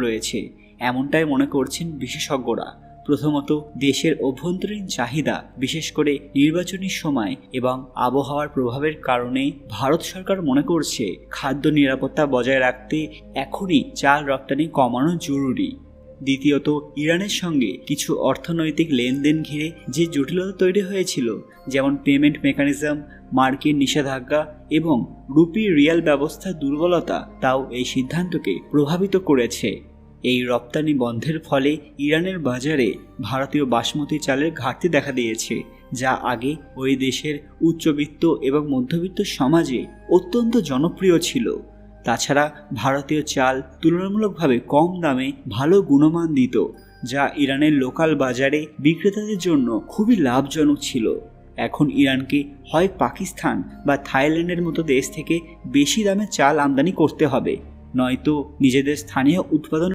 রয়েছে। এমনটাই মনে করছেন বিশেষজ্ঞরা। প্রথমত, দেশের অভ্যন্তরীণ চাহিদা, বিশেষ করে নির্বাচনী সময় এবং আবহাওয়ার প্রভাবের কারণে ভারত সরকার মনে করছে খাদ্য নিরাপত্তা বজায় রাখতে এখনই চাল রপ্তানি কমানো জরুরি। দ্বিতীয়ত, ইরানের সঙ্গে কিছু অর্থনৈতিক লেনদেন ঘিরে যে জটিলতা তৈরি হয়েছিল, যেমন পেমেন্ট মেকানিজম, মার্কিন নিষেধাজ্ঞা এবং রুপি রিয়াল ব্যবস্থার দুর্বলতা, তাও এই সিদ্ধান্তকে প্রভাবিত করেছে। এই রপ্তানি বন্ধের ফলে ইরানের বাজারে ভারতীয় বাসমতি চালের ঘাটতি দেখা দিয়েছে, যা আগে ওই দেশের উচ্চবিত্ত এবং মধ্যবিত্ত সমাজে অত্যন্ত জনপ্রিয় ছিল। তাছাড়া ভারতীয় চাল তুলনামূলকভাবে কম দামে ভালো গুণমান দিত, যা ইরানের লোকাল বাজারে বিক্রেতাদের জন্য খুবই লাভজনক ছিল। এখন ইরানকে হয় পাকিস্তান বা থাইল্যান্ডের মতো দেশ থেকে বেশি দামে চাল আমদানি করতে হবে, নয়তো নিজেদের স্থানীয় উৎপাদন